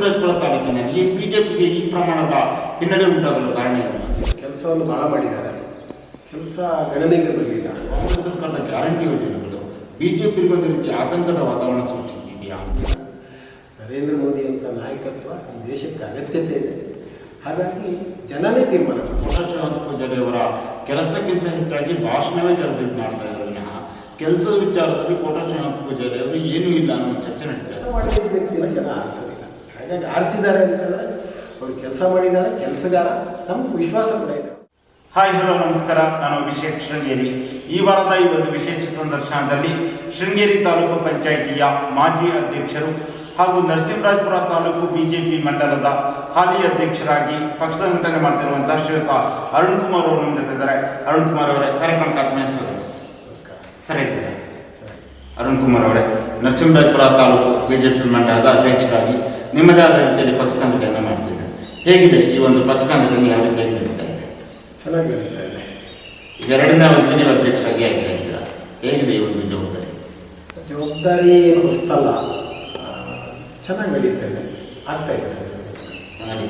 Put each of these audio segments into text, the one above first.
ನರಸಿಂಹರಾಜಪುರ ತಾಲೂಕಿನಲ್ಲಿ ಬಿಜೆಪಿಗೆ ಈ ಪ್ರಮಾಣದ ಹಿನ್ನಡೆ ಉಂಟಾಗಲು ಕಾರಣ ಕೆಲಸವನ್ನು ಬಹಳ ಮಾಡಿದ್ದಾರೆ. ಕೆಲಸ ಗಣನೆಗೆ ಬರಲಿಲ್ಲ. ಕಾಂಗ್ರೆಸ್ ಸರ್ಕಾರದ ಗ್ಯಾರಂಟಿ ಯೋಜನೆಗಳು ಬಿಜೆಪಿ ಒಂದು ರೀತಿ ಆತಂಕದ ವಾತಾವರಣ ಸೃಷ್ಟಿಸಿದೆಯಾ? ನರೇಂದ್ರ ಮೋದಿ ಅಂತ ನಾಯಕತ್ವ ಈ ದೇಶಕ್ಕೆ ಅಗತ್ಯತೆ ಇದೆ. ಹಾಗಾಗಿ ಜನನೇ ತೀರ್ಮಾನ ಅವರ ಕೆಲಸಕ್ಕಿಂತ ಹೆಚ್ಚಾಗಿ ಭಾಷಣವೇ ಕೆಲಸ ಮಾಡ್ತಾ ಇದ್ದಾರೆ. ಕೆಲಸದ ವಿಚಾರದಲ್ಲಿ ಕೋಟ ಶ್ರೀನಿವಾಸ ಪೂಜಾರಿ ಅವರು ಏನೂ ಇಲ್ಲ ಅನ್ನೋ ಚರ್ಚೆ ನಡೀತಾ ಹಾಗಾಗಿ ಆರಿಸಿದ್ದಾರೆ ಅಂತ ಹೇಳಿದ್ರೆ ಅವರು ಕೆಲಸ ಮಾಡಿದ್ದಾರೆ ಕೆಲಸಗಾರ. ನಮ್ಗೆ ವಿಶ್ವಾಸ ಕೂಡ ಇದೆ ಹಾಯ್ ಹಲೋ ನಮಸ್ಕಾರ. ನಾನು ಅಭಿಷೇಕ್ ಶೃಂಗೇರಿ. ಈ ವಾರದ ಈ ಒಂದು ವಿಶೇಷ ಸಂದರ್ಶನದಲ್ಲಿ ಶೃಂಗೇರಿ ತಾಲೂಕು ಪಂಚಾಯಿತಿಯ ಮಾಜಿ ಅಧ್ಯಕ್ಷರು ಹಾಗೂ ನರಸಿಂಹರಾಜಪುರ ತಾಲೂಕು ಬಿಜೆಪಿ ಮಂಡಲದ ಹಾಲಿ ಅಧ್ಯಕ್ಷರಾಗಿ ಪಕ್ಷ ಸಂಘಟನೆ ಮಾಡ್ತಿರುವಂತಹ ಶ್ರೀಯುತ ಅರುಣ್ ಕುಮಾರ್ ಅವರು ನಮ್ಮ ಜೊತೆ ಇದ್ದಾರೆ. ಅರುಣ್ ಕುಮಾರ್ ಅವರೇ ಕಾರ್ಯಕ್ರಮಕ್ಕೆ ಸರಿ. ಅರುಣ್ ಕುಮಾರ್ ಅವರೇ ನರಸಿಂಹರಾಜಪುರ ತಾಲೂಕು ಬಿಜೆಪಿ ಮಂಡಲದ ಅಧ್ಯಕ್ಷರಾಗಿ ನಿಮ್ಮದೇ ಆದ ರೀತಿಯಲ್ಲಿ ಪಕ್ಷ ಸಂಘಟನೆ ಮಾಡ್ತಿದೆ ಹೇಗಿದೆ ಈ ಒಂದು ಪಕ್ಷ ಸಂಘಟನೆ ಯಾವ ರೀತಿಯಾಗಿ ನಡೀತಾ ಇದೆ? ಚೆನ್ನಾಗಿ ನಡೀತಾ ಇದೆ. ಈಗ ಎರಡನೇ ಒಂದು ನೀವು ಅಧ್ಯಕ್ಷರಾಗಿ ಆಯ್ಕೆ ಆಗಿದ್ದೀರಾ ಹೇಗಿದೆ ಈ ಒಂದು ಜವಾಬ್ದಾರಿ? ಜವಾಬ್ದಾರಿ ಏನು ಹೊಸ್ತಲ್ಲ. ಚೆನ್ನಾಗಿ ನಡೀತಾ ಇದೆ. ಆಗ್ತಾ ಇದೆ ಸರ್. ಚೆನ್ನಾಗಿ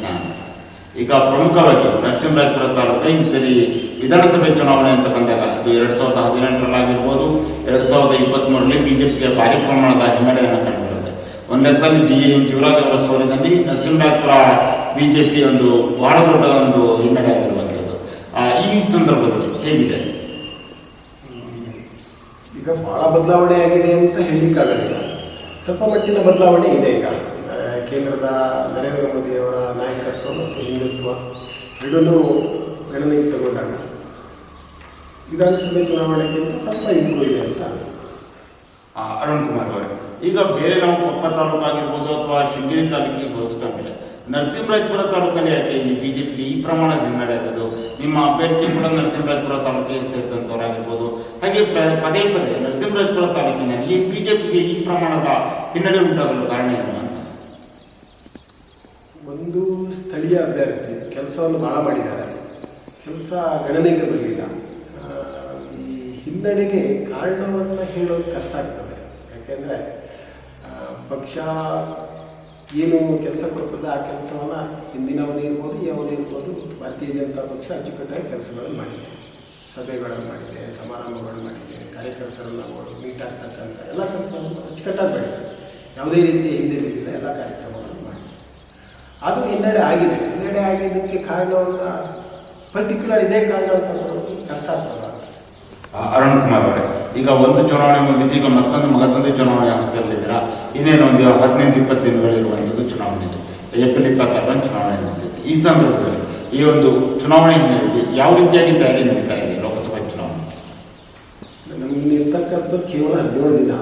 ಈಗ ಪ್ರಮುಖವಾಗಿ ನರಸಿಂಹರಾಜಪುರ ತಾಲೂಕು ಇಂತಲ್ಲಿ ವಿಧಾನಸಭೆ ಚುನಾವಣೆ ಅಂತ ಬಂದಾಗ ಅದು ಎರಡು ಸಾವಿರದ ಹದಿನೆಂಟರಲ್ಲಾಗಿರ್ಬೋದು ಎರಡು ಸಾವಿರದ ಇಪ್ಪತ್ತ್ಮೂರರಲ್ಲಿ ಪಿಗೆ ಭಾರಿ ಪ್ರಮಾಣದ ಹಿನ್ನಡೆಯನ್ನು ಕಂಡುಬರುತ್ತೆ ಒಂದು ಲೆಕ್ಕದಲ್ಲಿ ಡಿ ಶಿವರಾಜ್ ಅವರ ಸೋಲಿನಲ್ಲಿ ನರಸಿಂಹರಾಜಪುರ ಪಿ ಒಂದು ಬಹಳ ದೊಡ್ಡ ಒಂದು ಹಿನ್ನಡೆ ಆಗಿರುವಂಥದ್ದು ಆ, ಈ ಸಂದರ್ಭದಲ್ಲಿ ಹೇಗಿದೆ? ಈಗ ಬಹಳ ಬದಲಾವಣೆ ಆಗಿದೆ ಅಂತ ಹೇಳಲಿಕ್ಕಾಗೋದಿಲ್ಲ ಸ್ವಲ್ಪ ಮಟ್ಟಿನ ಬದಲಾವಣೆ ಇದೆ ಈಗ. ಕೇಂದ್ರದ ನರೇಂದ್ರ ಮೋದಿಯವರ ನಾಯಕತ್ವ ಮತ್ತು ಹಿಂದುತ್ವ ಎರಡನ್ನೂ ಗಣನೆಗೆ ತಗೊಂಡಾಗ ವಿಧಾನಸಭೆ ಚುನಾವಣೆಗಿಂತ ಸ್ವಲ್ಪ ಇಂಪ್ರೂವ್ ಇದೆ ಅಂತ ಅನಿಸ್ತದೆ ಆ, ಅರುಣ್ ಕುಮಾರ್ ಅವರೇ. ಈಗ ಬೇರೆ ನಾವು ಕೊಪ್ಪ ತಾಲೂಕು ಆಗಿರ್ಬೋದು ಅಥವಾ ಶೃಂಗೇರಿ ತಾಲೂಕಿಗೆ ಹೋಲಿಸ್ಕೊಂಡ್ರೆ ನರಸಿಂಹರಾಜಪುರ ತಾಲೂಕಲ್ಲಿ ಯಾಕೆ ಜೆ ಪಿಗೆ ಈ ಪ್ರಮಾಣದ ಹಿನ್ನಡೆ ಆಗೋದು? ನಿಮ್ಮ ಅಭ್ಯರ್ಥಿ ಕೂಡ ನರಸಿಂಹರಾಜಪುರ ತಾಲೂಕಿಗೆ ಸೇರಿದಂಥವರಾಗಿರ್ಬೋದು ಹಾಗೆ ಪದೇ ಪದೇ ನರಸಿಂಹರಾಜಪುರ ತಾಲೂಕಿನಲ್ಲಿ ಬಿ ಜೆ ಪಿಗೆ ಈ ಪ್ರಮಾಣದ ಹಿನ್ನಡೆ ಉಂಟಾಗಲು ಕಾರಣ ಏನು ಅಂತ? ಒಂದು ಸ್ಥಳೀಯ ಅಭ್ಯರ್ಥಿ ಕೆಲಸವನ್ನು ಭಾಳ ಮಾಡಿದ್ದಾರೆ. ಕೆಲಸ ಗಣನೆಗೆ ಬರಲಿಲ್ಲ. ಈ ಹಿನ್ನಡೆಗೆ ಕಾರಣವನ್ನು ಹೇಳೋದು ಕಷ್ಟ ಆಗ್ತದೆ. ಯಾಕೆಂದರೆ ಪಕ್ಷ ಏನು ಕೆಲಸ ಕೊಡ್ತದೆ ಆ ಕೆಲಸವನ್ನು ಹಿಂದಿನವನೇ ಇರ್ಬೋದು ಯಾವನೇ ಇರ್ಬೋದು, ಭಾರತೀಯ ಜನತಾ ಪಕ್ಷ ಅಚ್ಚುಕಟ್ಟಾಗಿ ಕೆಲಸಗಳನ್ನು ಮಾಡಿದೆ. ಸಭೆಗಳನ್ನು ಮಾಡಿದೆ, ಸಮಾರಂಭಗಳನ್ನು ಮಾಡಿದೆ, ಕಾರ್ಯಕರ್ತರನ್ನು ಮೀಟ್ ಆಗ್ತಕ್ಕಂಥ ಎಲ್ಲ ಕೆಲಸಗಳನ್ನು ಅಚ್ಚುಕಟ್ಟಾಗಿ ಮಾಡಿದೆ. ಯಾವುದೇ ರೀತಿಯ ಹಿಂದೆ ಇಲ್ಲ ಎಲ್ಲ ಕಾರ್ಯಕ್ರಮಗಳನ್ನು ಮಾಡಿದೆ. ಅದು ಹಿನ್ನಡೆ ಆಗಿದೆ. ಹಿನ್ನಡೆ ಆಗಿದ್ದಕ್ಕೆ ಕಾರಣವನ್ನು ಪರ್ಟಿಕ್ಯುಲರ್ ಇದೇ ಕಾರಣ ಅಂತ ಕಷ್ಟ ಆಗ್ತದೆ. ಅರುಣ್ ಕುಮಾರ್ ಅವರೇ. ಈಗ ಒಂದು ಚುನಾವಣೆ ಮುಗಿದು ಈಗ ಮತ್ತೊಂದು ಮಗದೊಂದು ಚುನಾವಣೆ ಅವಸ್ಥೆಯಲ್ಲಿದ್ದೀರಾ ಇನ್ನೇನು ಒಂದು ಹದಿನೆಂಟು, ಇಪ್ಪತ್ತು ದಿನಗಳಿರುವಂಥದ್ದು ಚುನಾವಣೆ ಇದೆ. ಏಪ್ರಿಲ್ ಇಪ್ಪತ್ತಾರರಂದು ಚುನಾವಣೆ ನಡೆದಿದೆ ಈ ಸಂದರ್ಭದಲ್ಲಿ ಈ ಒಂದು ಚುನಾವಣೆ ಹಿನ್ನೆಲೆಯಲ್ಲಿ ಯಾವ ರೀತಿಯಾಗಿ ತಯಾರಿ ನಡೀತಾ ಇದೆ ಲೋಕಸಭಾ ಚುನಾವಣೆ? ನಮಗೆ ಇರ್ತಕ್ಕಂಥದ್ದು ಕೇವಲ ಹದಿನೇಳು ದಿನ.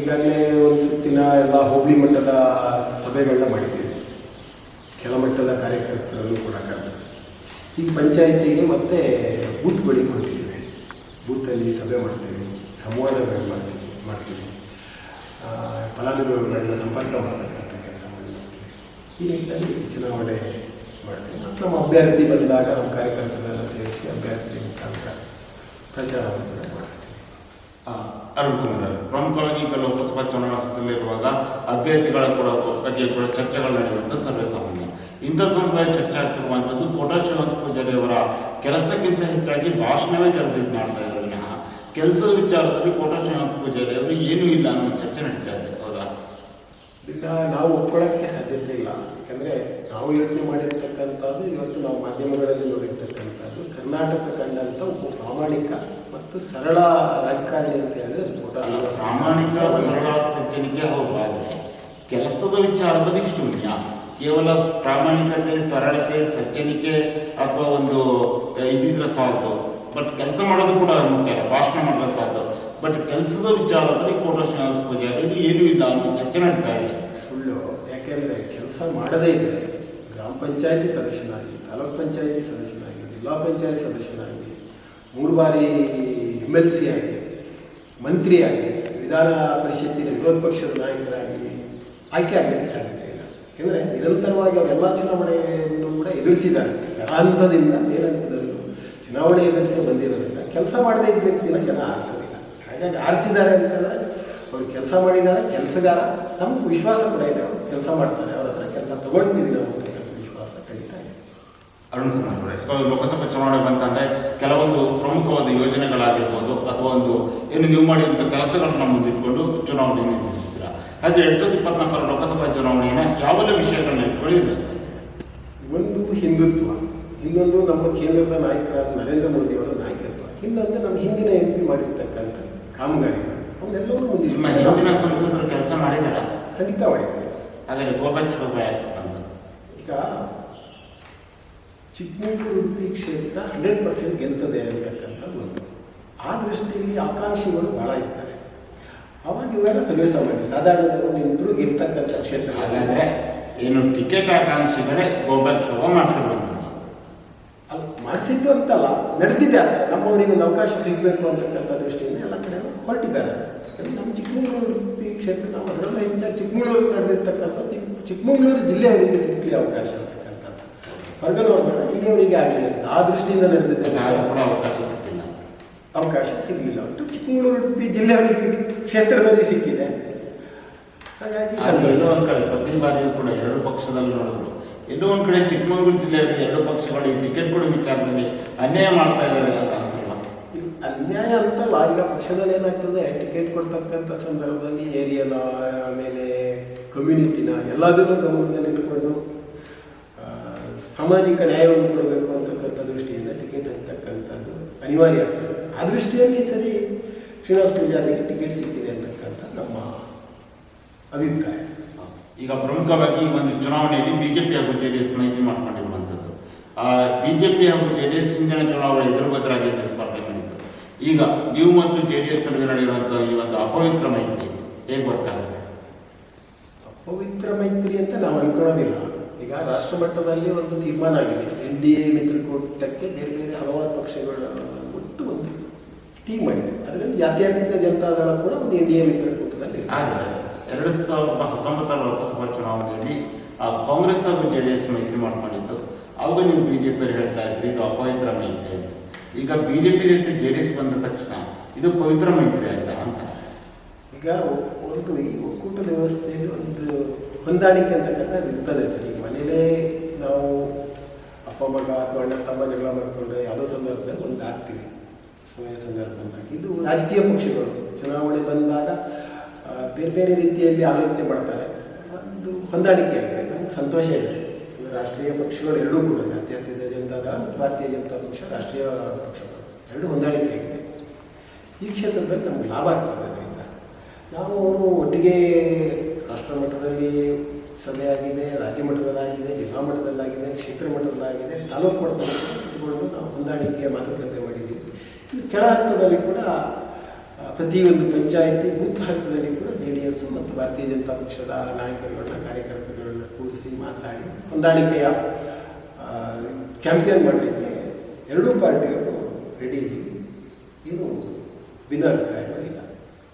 ಈಗಾಗಲೇ ಒಂದು ಸುತ್ತಿನ ಎಲ್ಲ ಹೋಬಳಿ ಮಟ್ಟದ ಸಭೆಗಳನ್ನ ಮಾಡಿದ್ದೀವಿ. ಕೆಳಮಟ್ಟದ ಕಾರ್ಯಕರ್ತರನ್ನು ಕೂಡ ಕರೆದ ಈ ಪಂಚಾಯತಿಗೆ ಮತ್ತೆ ಬೂತ್ಗಳಿಗೆ ಹೊರಟಿದ್ದೀವಿ ಬೂತಲ್ಲಿ ಸಭೆ ಮಾಡ್ತೀವಿ ಸಂವಾದಗಳನ್ನು ಮಾಡ್ತೀವಿ ಮಾಡ್ತೀವಿ. ಫಲಾನುಭವಿಗಳನ್ನ ಸಂಪರ್ಕ ಮಾಡ್ತಕ್ಕಂಥ ಕೆಲಸ ಮಾಡ್ತೀವಿ. ಈ ನಿಟ್ಟಿನಲ್ಲಿ ಚುನಾವಣೆ ಮಾಡ್ತೀವಿ. ಮತ್ತು ನಮ್ಮ ಅಭ್ಯರ್ಥಿ ಬಂದಾಗ ನಮ್ಮ ಕಾರ್ಯಕರ್ತರನ್ನೆಲ್ಲ ಸೇರಿಸಿ ಅಭ್ಯರ್ಥಿ ಮುಖಾಂತರ ಪ್ರಚಾರವನ್ನು ಮಾಡಿಸ್ತೀವಿ. ಅರುಣ್ ಪ್ರಮುಖವಾಗಿ ಕೆಲವು ಲೋಕಸಭಾ ಚುನಾವಣೆಯಲ್ಲಿರುವಾಗ ಅಭ್ಯರ್ಥಿಗಳ ಕೂಡ ಬಗ್ಗೆ ಕೂಡ ಚರ್ಚೆಗಳು ನಡೆಯುವಂಥ ಸರ್ವೇ ಸಾಮಾನ್ಯ. ಇಂಥ ಸಮುದಾಯ ಚರ್ಚೆ ಆಗ್ತಿರುವಂಥದ್ದು ಕೋಟಾ ಶ್ರೀನಿವಾಸ ಪೂಜಾರಿ ಅವರ ಕೆಲಸಕ್ಕಿಂತ ಹೆಚ್ಚಾಗಿ ಭಾಷಣವೇ ಕೆಲಸ ಮಾಡ್ತಾ ಇದ್ದಾರೆ ಕೆಲಸದ ವಿಚಾರದಲ್ಲಿ ಕೋಟಾ ಶ್ರೀನಿವಾಸ ಪೂಜಾರಿ ಅವರು ಏನೂ ಇಲ್ಲ ಅನ್ನೋ ಚರ್ಚೆ ನಡೀತಾ ಇದೆ. ಹೌದಾ? ಇದನ್ನ ನಾವು ಒಪ್ಕೊಳ್ಳೋಕ್ಕೆ ಸಾಧ್ಯತೆ ಇಲ್ಲ. ಯಾಕಂದರೆ ನಾವು ಯೋಚನೆ ಮಾಡಿರ್ತಕ್ಕಂಥದ್ದು ಇವತ್ತು ನಾವು ಮಾಧ್ಯಮಗಳಲ್ಲಿ ನೋಡಿರ್ತಕ್ಕಂಥದ್ದು ಕರ್ನಾಟಕ ಕಂಡಂಥ ಒಬ್ಬ ಪ್ರಾಮಾಣಿಕ ಮತ್ತು ಸರಳ ರಾಜಕಾರಣಿ ಅಂತ ಹೇಳಿದ್ರೆ ಕೋಟಾ ಶ್ರೀನಿವಾಸ ಪ್ರಾಮಾಣಿಕ. ಸರಳ ಸಜ್ಜನಿಕೆ ಹೋಗಬಾರ್ದು ಕೆಲಸದ ವಿಚಾರದಲ್ಲಿ ಶೂನ್ಯ ಕೇವಲ ಪ್ರಾಮಾಣಿಕತೆ ಸರಳತೆ ಸಜ್ಜನಿಕೆ ಅಥವಾ ಒಂದು ಇದಿದ್ರೆ ಸಾಕು. ಬಟ್ ಕೆಲಸ ಮಾಡೋದು ಕೂಡ ಮುಖ್ಯ, ಭಾಷಣ ಮಾಡಬೇಕಾದ್ದು ಬಟ್ ಕೆಲಸದ ವಿಚಾರದಲ್ಲಿ ಕೋಟ ಶ್ರೀನಿವಾಸ ಪೂಜಾರಿ ಏನೂ ಇಲ್ಲ ಅಂತ ಚರ್ಚೆ ನಡೀತಾ ಸುಳ್ಳು. ಯಾಕೆಂದರೆ ಕೆಲಸ ಮಾಡದೇ ಇದ್ದರೆ ಗ್ರಾಮ ಪಂಚಾಯತಿ ಸದಸ್ಯನಾಗಿ, ತಾಲೂಕ್ ಪಂಚಾಯತಿ ಸದಸ್ಯನಾಗಿ, ಜಿಲ್ಲಾ ಪಂಚಾಯತ್ ಸದಸ್ಯನಾಗಿ, ಮೂರು ಬಾರಿ ಎಂ ಎಲ್ ಸಿ ಆಗಿ, ಮಂತ್ರಿಯಾಗಿ, ವಿಧಾನ ಪರಿಷತ್ತಿನ ವಿರೋಧ ಪಕ್ಷದ ನಾಯಕರಾಗಿ ಆಯ್ಕೆ ಆಗಲಿಕ್ಕೆ ಸಾಧ್ಯತೆ ಇಲ್ಲ. ಯಾಕೆಂದರೆ ನಿರಂತರವಾಗಿ ಅವರೆಲ್ಲ ಚುನಾವಣೆಯನ್ನು ಕೂಡ ಎದುರಿಸಿದ್ದಾರೆ. ಹಂತದಿಂದ ಮೇಲಂತದಲ್ಲೂ ಚುನಾವಣೆ ಎದುರಿಸಿ ಬಂದಿರೋದ್ರಿಂದ ಕೆಲಸ ಮಾಡದೇ ಇದ್ದ ವ್ಯಕ್ತಿನ ಜನ ಆರಿಸೋದಿಲ್ಲ. ಹಾಗಾಗಿ ಆರಿಸಿದ್ದಾರೆ ಅಂತ ಹೇಳಿದ್ರೆ ಅವರು ಕೆಲಸ ಮಾಡಿದ್ದಾರೆ ಕೆಲಸಗಾರ. ನಮ್ಗೆ ವಿಶ್ವಾಸ ಕೂಡ ಇದೆ ಅವ್ರು ಕೆಲಸ ಮಾಡ್ತಾರೆ ಅವ್ರ ಹತ್ರ ಕೆಲಸ ತಗೊಳ್ತೀವಿ ನಾವು ಅಂತಕ್ಕಂಥ ವಿಶ್ವಾಸ ಖಂಡಿತ ಇದೆ. ಅರುಣ್ ಕುಮಾರ್ ಅವರೇ ಲೋಕಸಭಾ ಚುನಾವಣೆ ಬಂತಂದ್ರೆ ಕೆಲವೊಂದು ಪ್ರಮುಖವಾದ ಯೋಜನೆಗಳಾಗಿರ್ಬೋದು ಅಥವಾ ಒಂದು ಏನು ನೀವು ಮಾಡಿದಂಥ ಕೆಲಸಗಳನ್ನ ಮುಂದಿಟ್ಕೊಂಡು ಚುನಾವಣೆ ಎದುರಿಸ್ತೀರಾ ಹಾಗೆ ಎರಡ್ ಸಾವಿರದ ಇಪ್ಪತ್ನಾಲ್ಕರ ಲೋಕಸಭಾ ಚುನಾವಣೆಯನ್ನು ಯಾವೆಲ್ಲ ವಿಷಯಗಳನ್ನ ಇಟ್ಕೊಂಡು ಎದುರಿಸ್ತಾ ಇದ್ದೀರಾ? ಒಂದು ಹಿಂದುತ್ವ. ಇನ್ನೊಂದು ನಮ್ಮ ಕೇಂದ್ರದ ನಾಯಕರಾದ ನರೇಂದ್ರ ಮೋದಿ ಅವರ ನಾಯಕತ್ವ. ಇನ್ನೊಂದು ನಮ್ಮ ಹಿಂದಿನ ಎಂ ಪಿ ಮಾಡಿರ್ತಕ್ಕಂಥ ಕಾಮಗಾರಿಗಳು ಅವನ್ನೆಲ್ಲವೂ ಮುಂದೆ ಹಿಂದಿನ ಮುಂದಿನ ಸಂಸದರು ಕೆಲಸ ಮಾಡಿದಾರ? ಖಂಡಿತ ಮಾಡಿದ್ದಾರೆ. ಹಾಗಾದ್ರೆ ಈಗ ಚಿಕ್ಕಮಗಳೂರು ಉಡುಪಿ ಕ್ಷೇತ್ರ ಹಂಡ್ರೆಡ್ ಪರ್ಸೆಂಟ್ ಗೆಲ್ತದೆ ಅಂತಕ್ಕಂಥ ಒಂದು. ಆ ದೃಷ್ಟಿಯಲ್ಲಿ ಆಕಾಂಕ್ಷಿಗಳು ಭಾಳ ಇರ್ತಾರೆ. ಅವಾಗ ಇವೆಲ್ಲ ಸರ್ವೇ ಸಾಮಾನ್ಯ. ಸಾಧಾರಣವಾಗಿ ನಿಂತರೂ ಗೆಲ್ತಕ್ಕಂಥ ಕ್ಷೇತ್ರ ಹಾಗಾದರೆ ಏನು ಟಿಕೆಟ್ ಆಕಾಂಕ್ಷಿಗಳೇ ಗೋಪಾಲ್ ಶೋಭ ಮಾಡಿಸಿರುವಂಥದ್ದು ಮಾಡಿಸಿದ್ದು ಅಂತಲ್ಲ ನಡೆದಿದೆ ನಮ್ಮವರಿಗೆ ಒಂದು ಅವಕಾಶ ಸಿಗಬೇಕು ಅಂತಕ್ಕಂಥ ದೃಷ್ಟಿಯಿಂದ ಎಲ್ಲ ಕಡೆ ಹೊರಟಿದ್ದಾರೆ. ನಮ್ಮ ಚಿಕ್ಕಮಗಳೂರು ಉಡುಪಿ ಕ್ಷೇತ್ರ ನಾವು ಅದರಲ್ಲೂ ಹೆಚ್ಚಾಗಿ ಚಿಕ್ಕಮಗಳೂರು ನಡೆದಿರ್ತಕ್ಕಂಥ ಚಿಕ್ಕಮಗಳೂರು ಜಿಲ್ಲೆಯವರಿಗೆ ಸಿಕ್ಕಲಿ ಅವಕಾಶ ಅಂತಕ್ಕಂಥದ್ದು. ಹೊರಗಡೆ ಬೇಡ ಇಲ್ಲಿಯವರಿಗೆ ಆಗಲಿ ಅಂತ. ಆ ದೃಷ್ಟಿಯಿಂದ ನಡೆದಿದೆ. ಯಾರು ಕೂಡ ಅವಕಾಶ ಸಿಕ್ಕಿಲ್ಲ. ಅವಕಾಶ ಸಿಗಲಿಲ್ಲ. ಒಟ್ಟು ಚಿಕ್ಕಮಗಳೂರು ಉಡುಪಿ ಜಿಲ್ಲೆಯವರಿಗೆ ಕ್ಷೇತ್ರದಲ್ಲಿ ಸಿಕ್ಕಿದೆ. ಹಾಗಾಗಿ ಸಂತೋಷ. ಪ್ರತಿ ಬಾರಿಯೂ ಕೂಡ ಎರಡು ಪಕ್ಷದಲ್ಲಿ ನೋಡಿದ್ರು. ಎಲ್ಲೋ ಒಂದು ಕಡೆ ಚಿಕ್ಕಮಗಳೂರು ಜಿಲ್ಲೆಯಲ್ಲಿ ಎರಡು ಪಕ್ಷಗಳು ಈ ಟಿಕೆಟ್ ಕೊಡೋ ವಿಚಾರದಲ್ಲಿ ಅನ್ಯಾಯ ಮಾಡ್ತಾ ಇದ್ದಾರೆ ಅಂತ ಅನ್ಸಲ್ಲ ಅನ್ಯಾಯ ಅಂತಲ್ಲ, ಈಗ ಪಕ್ಷದಲ್ಲಿ ಏನಾಗ್ತದೆ, ಟಿಕೆಟ್ ಕೊಡ್ತಕ್ಕಂಥ ಸಂದರ್ಭದಲ್ಲಿ ಏರಿಯಾನ ಆಮೇಲೆ ಕಮ್ಯುನಿಟಿನ ಎಲ್ಲದನ್ನೂ ಗಮನದಲ್ಲಿಟ್ಟುಕೊಂಡು ಸಾಮಾಜಿಕ ನ್ಯಾಯವನ್ನು ಕೊಡಬೇಕು ಅಂತಕ್ಕಂಥ ದೃಷ್ಟಿಯಿಂದ ಟಿಕೆಟ್ ಅಂತಕ್ಕಂಥದ್ದು ಅನಿವಾರ್ಯ ಆಗ್ತದೆ. ಆ ದೃಷ್ಟಿಯಲ್ಲಿ ಸರಿ ಶ್ರೀನಿವಾಸ ಪೂಜಾರಿಗೆ ಟಿಕೆಟ್ ಸಿಕ್ಕಿದೆ ಅಂತಕ್ಕಂಥ ನಮ್ಮ ಅಭಿಪ್ರಾಯ. ಈಗ ಪ್ರಮುಖವಾಗಿ ಈ ಒಂದು ಚುನಾವಣೆಯಲ್ಲಿ ಬಿಜೆಪಿ ಹಾಗೂ ಜೆ ಡಿ ಎಸ್ ಮೈತ್ರಿ ಮಾಡ್ಕೊಂಡಿರುವಂಥದ್ದು. ಬಿಜೆಪಿ ಹಾಗೂ ಜೆ ಡಿ ಎಸ್ ಹಿಂದಿನ ಚುನಾವಣೆ ಎದುರು ಬದಲಾಗಿ ಸ್ಪರ್ಧೆ ಮಾಡಿದ್ದು ಈಗ ನೀವು ಮತ್ತು ಜೆ ಡಿ ಎಸ್ ನಡುವೆ ನಡೆಯುವಂಥ ಈ ಒಂದು ಅಪವಿತ್ರ ಮೈತ್ರಿ ಹೇಗೆ ವರ್ಕ್ ಆಗುತ್ತೆ? ಅಪವಿತ್ರ ಮೈತ್ರಿ ಅಂತ ನಾವು ಅನ್ಕೊಳ್ಳೋದಿಲ್ಲ. ಈಗ ರಾಷ್ಟ್ರ ಮಟ್ಟದಲ್ಲಿ ಒಂದು ತೀರ್ಮಾನ ಆಗಿದೆ. ಎನ್ ಡಿ ಎ ಮಿತ್ರಕೂಟಕ್ಕೆ ಬೇರೆ ಬೇರೆ ಹಲವಾರು ಪಕ್ಷಗಳ ಒಟ್ಟು ಒಂದು ಟೀಮ್ ಮಾಡಿದೆ. ಅದರಲ್ಲಿ ಜಾತ್ಯತೀತ ಜನತಾದಳ ಕೂಡ ಒಂದು ಎನ್ ಡಿ ಎ ಮಿತ್ರಕೂಟದಲ್ಲಿ. ಆದರೆ ಎರಡು ಸಾವಿರದ ಹತ್ತೊಂಬತ್ತರ ಲೋಕಸಭಾ ಚುನಾವಣೆಯಲ್ಲಿ ಕಾಂಗ್ರೆಸ್ ಹಾಗೂ ಜೆ ಡಿ ಎಸ್ ಮೈತ್ರಿ ಮಾಡಿಕೊಂಡಿದ್ದು ಅವಾಗ ನೀವು ಬಿಜೆಪಿ ಹೇಳ್ತಾ ಇದ್ರಿ ಇದು ಅಪವಿತ್ರ ಮೈತ್ರಿ ಅಂತ. ಈಗ ಬಿಜೆಪಿ ಜೊತೆ ಜೆ ಡಿ ಎಸ್ ಬಂದ ತಕ್ಷಣ ಇದು ಪವಿತ್ರ ಮೈತ್ರಿ ಅಂತ ಅಂತ. ಈಗ ಒಂದು ಈ ಒಕ್ಕೂಟದ ವ್ಯವಸ್ಥೆಯಲ್ಲಿ ಒಂದು ಹೊಂದಾಣಿಕೆ ಅಂತಕ್ಕಂಥದ್ದು ಇರ್ತದೆ ಸರ್. ಈಗ ಮನೇಲೇ ನಾವು ಅಪ್ಪ ಮಗ ಅಥವಾ ಅಣ್ಣ ತಮ್ಮ ಜಗಳ ಮಾಡಿಕೊಂಡ್ರೆ ಯಾವುದೋ ಸಂದರ್ಭದಲ್ಲಿ ಒಂದು ಆಗ್ತೀವಿ. ಸಮಯ ಸಂದರ್ಭ ಇದು ರಾಜಕೀಯ ಪಕ್ಷಗಳು ಚುನಾವಣೆ ಬಂದಾಗ ಆ, ಬೇರೆ ಬೇರೆ ರೀತಿಯಲ್ಲಿ ಆಲೋಚನೆ ಮಾಡ್ತಾರೆ. ಒಂದು ಹೊಂದಾಣಿಕೆ ಆಗಿದೆ. ನಮ್ಗೆ ಸಂತೋಷ ಇದೆ. ರಾಷ್ಟ್ರೀಯ ಪಕ್ಷಗಳು ಎರಡೂ ಕೂಡ ಜಾತ್ಯತೀತ ಜನತಾದಳ ಮತ್ತು ಭಾರತೀಯ ಜನತಾ ಪಕ್ಷ, ರಾಷ್ಟ್ರೀಯ ಪಕ್ಷಗಳು ಎರಡೂ ಹೊಂದಾಣಿಕೆ ಆಗಿದೆ. ಈ ಕ್ಷೇತ್ರದಲ್ಲಿ ನಮ್ಗೆ ಲಾಭ ಆಗ್ತದೆ ಅದರಿಂದ. ನಾವು ಅವರು ಒಟ್ಟಿಗೆ ರಾಷ್ಟ್ರ ಮಟ್ಟದಲ್ಲಿ ಸಭೆ ಆಗಿದೆ ರಾಜ್ಯ ಮಟ್ಟದಲ್ಲಾಗಿದೆ, ಜಿಲ್ಲಾ ಮಟ್ಟದಲ್ಲಾಗಿದೆ, ಕ್ಷೇತ್ರ ಮಟ್ಟದಲ್ಲಾಗಿದೆ, ತಾಲೂಕು ಮಟ್ಟದಲ್ಲಿ ನಾವು ಹೊಂದಾಣಿಕೆಯ ಮಾತುಕತೆ ಮಾಡಿದ್ದೀವಿ. ಕೆಳ ಹಂತದಲ್ಲಿ ಕೂಡ ಪ್ರತಿಯೊಂದು ಪಂಚಾಯಿತಿ, ಬೂತ್ ಹಂತದಲ್ಲಿ ಕೂಡ ಎಸ್ ಮತ್ತು ಭಾರತೀಯ ಜನತಾ ಪಕ್ಷದ ನಾಯಕರುಗಳನ್ನ ಕಾರ್ಯಕರ್ತರುಗಳನ್ನ ಕೂರಿಸಿ ಮಾತಾಡಿ ಹೊಂದಾಣಿಕೆಯ ಕ್ಯಾಂಪೇನ್ ಮಾಡಲಿಕ್ಕೆ ಎರಡೂ ಪಾರ್ಟಿಗಳು ರೆಡಿ ಇದ್ದೀವಿ. ಏನು ಭಿನ್ನಾಭಿಪ್ರಾಯಗಳಿಲ್ಲ